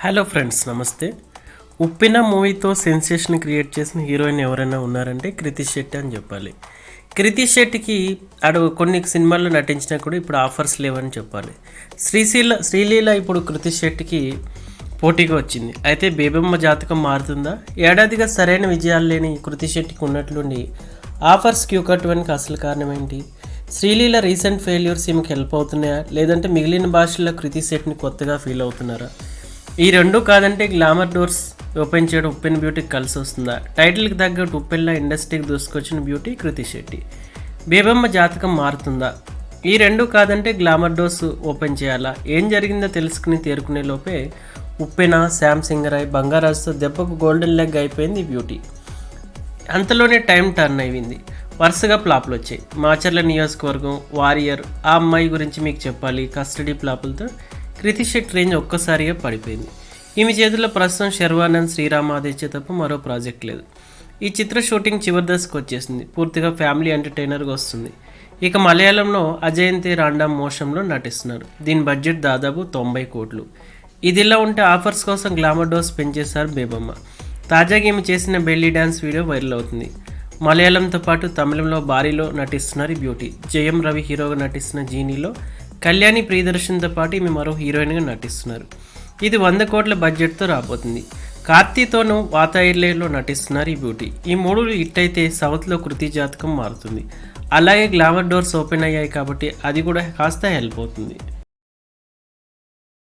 Hello friends నమస్తే. ఉప్పిన మూవీతో sensation create చేసిన హీరోయిన్ ఎవరైనా ఉన్నారంటే కృతి శెట్టి అని చెప్పాలి. కృతి శెట్టికి అడు కొన్ని సినిమాల్లో నటించినా కూడా ఇప్పుడు ఆఫర్స్ లేవని చెప్పాలి. శ్రీశీల శ్రీలీల ఇప్పుడు కృతి శెట్టికి పోటీగా వచ్చింది. అయితే బేబమ్మ జాతకం మారుతుందా? ఏడాదిగా సరైన విజయాలు లేని కృతి శెట్టికి ఉన్నట్లుండి ఆఫర్స్ క్యూ కట్టడానికి అసలు కారణం ఏంటి? శ్రీలీల రీసెంట్ ఫెయిల్యూర్స్ ఈమెకి హెల్ప్ అవుతున్నాయా? లేదంటే మిగిలిన భాషల్లో కృతి సెట్ని కొత్తగా ఫీల్ అవుతున్నారా? ఈ రెండు కాదంటే గ్లామర్ డోర్స్ ఓపెన్ చేయడం ఉప్పెన్ బ్యూటీకి కలిసి వస్తుందా? టైటిల్కి తగ్గట్టు ఉప్పెల్లా ఇండస్ట్రీకి దూసుకొచ్చిన బ్యూటీ కృతి శెట్టి. బేబమ్మ జాతకం మారుతుందా? ఈ రెండు కాదంటే గ్లామర్ డోర్స్ ఓపెన్ చేయాలా? ఏం జరిగిందో తెలుసుకుని తేరుకునే లోపే ఉప్పెన శామ్ సింగరాయ్ బంగారాజుతో దెబ్బకు గోల్డెన్ లెగ్ అయిపోయింది ఈ బ్యూటీ. అంతలోనే టైం టర్న్ అయింది వరుసగా ప్లాపులు వచ్చాయి. మాచర్ల నియోజకవర్గం వారియర్ ఆ అమ్మాయి గురించి మీకు చెప్పాలి. కస్టడీ ప్లాపులతో కృతి శెట్టి రేంజ్ ఒక్కసారిగా పడిపోయింది. ఈమె చేతుల్లో ప్రస్తుతం శర్వానంద్ శ్రీరామాదిత్య తప్ప మరో ప్రాజెక్ట్ లేదు. ఈ చిత్ర షూటింగ్ చివరి దశకు వచ్చేసింది. పూర్తిగా ఫ్యామిలీ ఎంటర్టైనర్గా వస్తుంది. ఇక మలయాళంలో అజయంతి రాండా మోషంలో నటిస్తున్నారు. దీని బడ్జెట్ దాదాపు తొంభై కోట్లు. ఇదిలా ఉంటే ఆఫర్స్ కోసం గ్లామర్ డోస్ పెంచేశారు బేబమ్మ. తాజాగా ఈమె చేసిన బెల్లీ డ్యాన్స్ వీడియో వైరల్ అవుతుంది. మలయాళంతో పాటు తమిళంలో భారీలో నటిస్తున్నారు బ్యూటీ. జయం రవి హీరోగా నటిస్తున్న జీనీలో కళ్యాణి ప్రియదర్శన్తో పాటు ఈమె మరో హీరోయిన్గా నటిస్తున్నారు. ఇది వంద కోట్ల బడ్జెట్తో రాబోతుంది. కార్తీతోనూ వాతాయిర్లేలో నటిస్తున్నారు ఈ బ్యూటీ. ఈ మూడు హిట్ అయితే సౌత్లో కృతి జాతకం మారుతుంది. అలాగే గ్లామర్ డోర్స్ ఓపెన్ అయ్యాయి కాబట్టి అది కూడా కాస్త హెల్ప్ అవుతుంది.